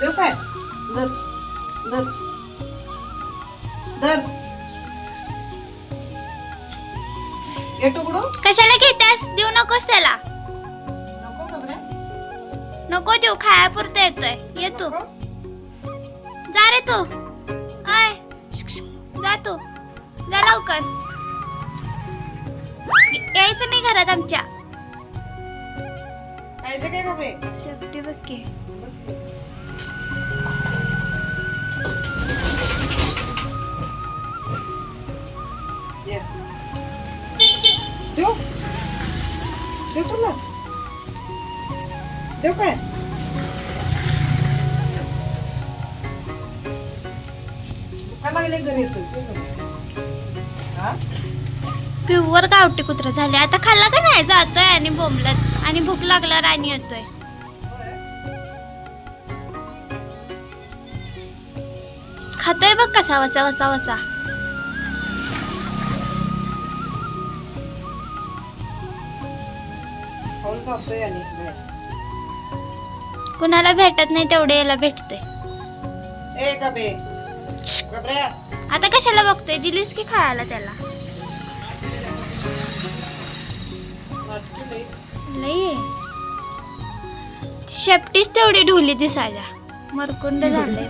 देऊ काय? दर. दर. दर. ये टुकडू कशाला घेतास? देऊ नकोस त्याला. नको खबऱ्या नको देऊ खायापुरतं येतोय. ये तू. जा रे तू. आय श्क, श्क, जा तू. जा लवकर. यायचं मी घरात आमच्या. पाहिजे काय खबरे शेपटी बघ की. तुला देऊ काय? लागले घरी हा? प्युअर गावठी कुत्रा झाले. आता खाल्ला का नाही? जातोय आणि बोंबलत. आणि भूक लागल्यावर आणि येतोय. खातोय बघ कसा वचा वचा वचा खाऊन चालतोय आणि. कुणाला भेटत नाही तेवढे याला भेटतोय. ए गबे. गबऱ्या. आता कशाला बघतोय? दिलीस की खायला त्याला? लई. शेपटीच तेवढी ढोली दिसायला. मरकुंड खाऊन.